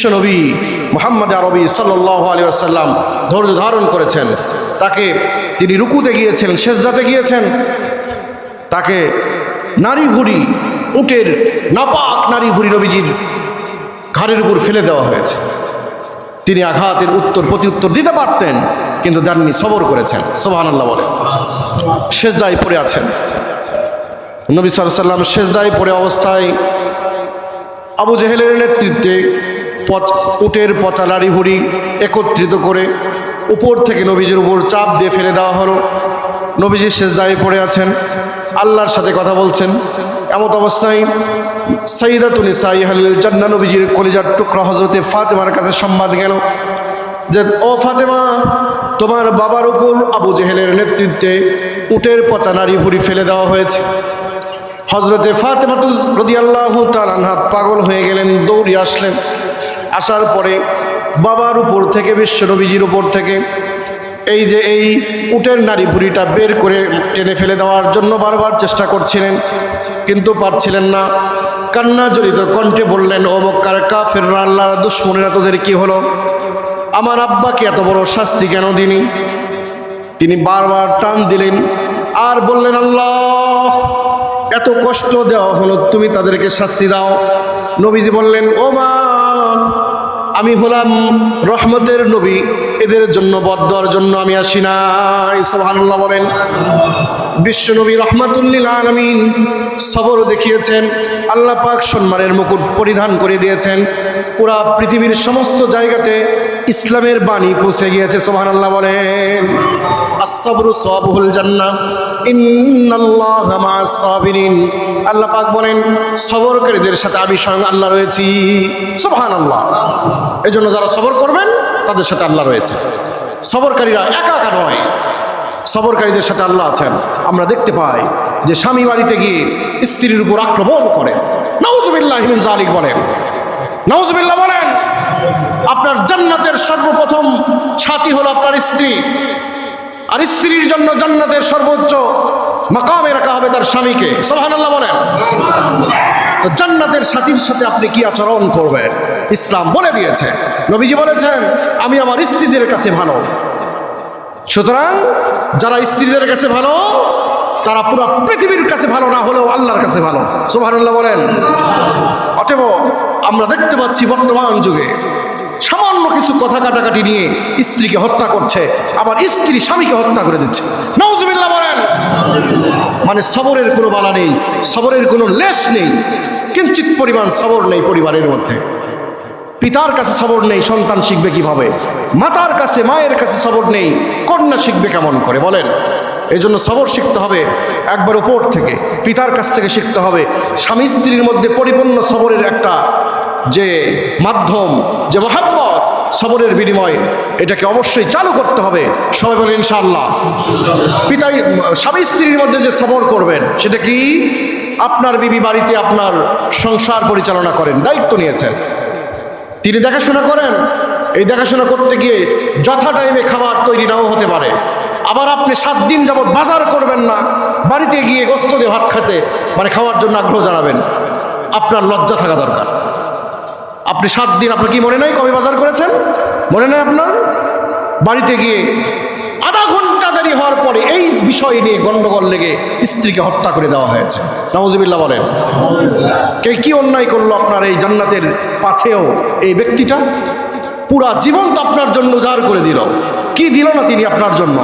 বিশ্বনবী মোহাম্মদ আরবি সাল্লাহ আলী আসাল্লাম ধৈর্য ধারণ করেছেন। তাকে তিনি রুকুতে গিয়েছেন শেষদাতে গিয়েছেন। তাকে নারী ভুড়ি, উটের নাপাক নারী ভুড়ি নবীজির ঘাড়ের উপর ফেলে দেওয়া হয়েছে। তিনি আঘাতের উত্তর, প্রতি উত্তর দিতে পারতেন, কিন্তু দেননি, সবর করেছেন। সোহান আল্লাহ বলে। শেষদায় পড়ে আছেন। নবী সাল্লাম শেষদায় পড়ে অবস্থায় আবু জেহেলের নেতৃত্বে উটের পচা নারী ভুড়ি একত্রিত করে উপর থেকে নবীজির উপর চাপ দিয়ে ফেলে দেওয়া হলো। নবীজি শেষ দায়ে পড়ে আছেন। আল্লাহর সাথে কথা বলছেন। এমত অবস্থায় সাইদা তুনি সাই হালিল জান্না নবীজির কলিজার টুকরা হজরতে ফাতেমার কাছে সম্বাদ গেল যে, ও ফাতেমা, তোমার বাবার উপর আবু জেহেলের নেতৃত্বে উটের পচা নারী ভুড়ি ফেলে দেওয়া হয়েছে। হজরতে ফাতেমাতুজ রদি আল্লাহ তালানহা পাগল হয়ে গেলেন দৌড়ে আসলেন। আসার পরে বাবার উপর থেকে বিশ্বনবীজির উপর থেকে এই যে এই উটের নারী ভুড়িটা বের করে টেনে ফেলে দেওয়ার জন্য বারবার চেষ্টা করছিলেন, কিন্তু পারছিলেন না। কান্না জড়িত কণ্ঠে বললেন, ও মক্কার কাফের আল্লাহ দুশ্মনেরা, তোদের কি হলো? আমার আব্বাকে এত বড় শাস্তি কেন দিনি? তিনি বারবার টান দিলেন আর বললেন, আল্লাহ, এত কষ্ট দেওয়া হলো, তুমি তাদেরকে শাস্তি দাও। নবীজি বললেন, ও মা আমি হলাম রহমতের নবী। এদের জন্য বদ্দর জন্য আমি আসি নাই। সোহানুল্লাহ বলেন। বিশ্ব বিশ্বনবী রহমাতুল্লিল আলমিন সবর দেখিয়েছেন। আল্লাহ পাক সম্মানের মুকুট পরিধান করে দিয়েছেন। পুরা পৃথিবীর সমস্ত জায়গাতে ইসলামের বাণী পৌঁছে গিয়েছে সোহান আল্লাহ বলেন। আসসাবরু সবহুল জান্নাহ। ইন্নাল্লাহ আল্লাহ পাক বলেন, সবরকারীদের সাথে আমি স্বয়ং আল্লাহ রয়েছি। সুবহানাল্লাহ। এই জন্য যারা সবর করবেন, তাদের সাথে আল্লাহ রয়েছে। সবরকারীরা একা একা নয়। সবরকারীদের সাথে আল্লাহ আছেন। আমরা দেখতে পাই যে স্বামী বাড়িতে গিয়ে স্ত্রীর উপর আক্রমণ করেন। নাউজুবিল্লাহ হিমিন জালিক বলেন। নাউজুবিল্লাহ বলেন, আপনার জান্নাতের সর্বপ্রথম সাথী হলো আপনার স্ত্রী। আর স্ত্রীর জন্য জান্নাতের সর্বোচ্চ মাকামে হবে তার স্বামীকে সোহানাল্লাহ বলেন। তো জান্নাতের সাথীর সাথে আপনি কি আচরণ করবেন? ইসলাম বলে দিয়েছে। নবীজি বলেছেন, আমি আমার স্ত্রীদের কাছে ভালো। সুতরাং, যারা স্ত্রীদের কাছে ভালো, তারা পুরো পৃথিবীর কাছে ভালো না হলেও আল্লাহর কাছে ভালো। সুবহানাল্লাহ বলেন। অতএব, আমরা দেখতে পাচ্ছি বর্তমান যুগে সামান্য কিছু কথা কাটাকাটি নিয়ে স্ত্রীকে হত্যা করছে, আবার স্ত্রী স্বামীকে হত্যা করে দিচ্ছে। নওজুবিল্লাহ বলেন। মানে সবরের কোনো বালা নেই, সবরের কোনো লেশ নেই, কিঞ্চিত পরিমাণ সবর নেই পরিবারের মধ্যে। পিতার কাছে সবর নেই, সন্তান শিখবে কীভাবে? মাতার কাছে, মায়ের কাছে সবর নেই, কন্যা শিখবে কেমন করে? বলেন। এই জন্য সবর শিখতে হবে একবার উপর থেকে, পিতার কাছ থেকে শিখতে হবে। স্বামী স্ত্রীর মধ্যে পরিপূর্ণ সবরের একটা যে মাধ্যম, যে মহাব্বত সবরের বিনিময় এটাকে অবশ্যই চালু করতে হবে। সবাই বলে ইনশাআল্লাহ। পিতাই, স্বামী স্ত্রীর মধ্যে যে সবর করবেন, সেটা কি? আপনার বিবি বাড়িতে আপনার সংসার পরিচালনা করেন, দায়িত্ব নিয়েছেন। তিনি দেখাশোনা করেন, এই দেখাশোনা করতে গিয়ে যথা টাইমে খাবার তৈরি নাও হতে পারে। আবার আপনি সাত দিন যাবৎ বাজার করবেন না, বাড়িতে গিয়ে গোস্ত দিয়ে ভাত খেতে মানে খাওয়ার জন্য আগ্রহ জানাবেন। আপনার লজ্জা থাকা দরকার। আপনি সাত দিন আপনার কি মনে নাই কবে বাজার করেছেন? মনে নাই আপনার? বাড়িতে গিয়ে আধা ঘণ্টা দেরি হওয়ার পরে এই বিষয় নিয়ে গন্ডগোল লেগে স্ত্রীকে হত্যা করে দেওয়া হয়েছে। নওয়াজিবিল্লাহ বলেন। কে কি অন্যায় করল আপনার এই জান্নাতের পাথেও এই ব্যক্তিটা? পুরা জীবন তো আপনার জন্য উজাড় করে দিল। কি দিল না তিনি আপনার জন্য?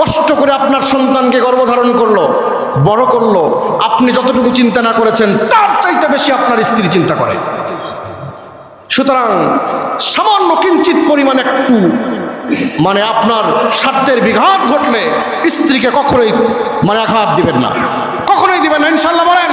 কষ্ট করে আপনার সন্তানকে গর্ভধারণ করল, বড় করল। আপনি যতটুকু চিন্তা না করেছেন, তার চাইতে বেশি আপনার স্ত্রী চিন্তা করে। সুতরাং সামান্য কিঞ্চিত পরিমাণ একটু মানে আপনার স্বার্থের বিঘাত ঘটলে স্ত্রীকে কখনোই মানে আঘাত দিবেন না। কখনোই দিবেন না, ইনশাল্লাহ বলেন।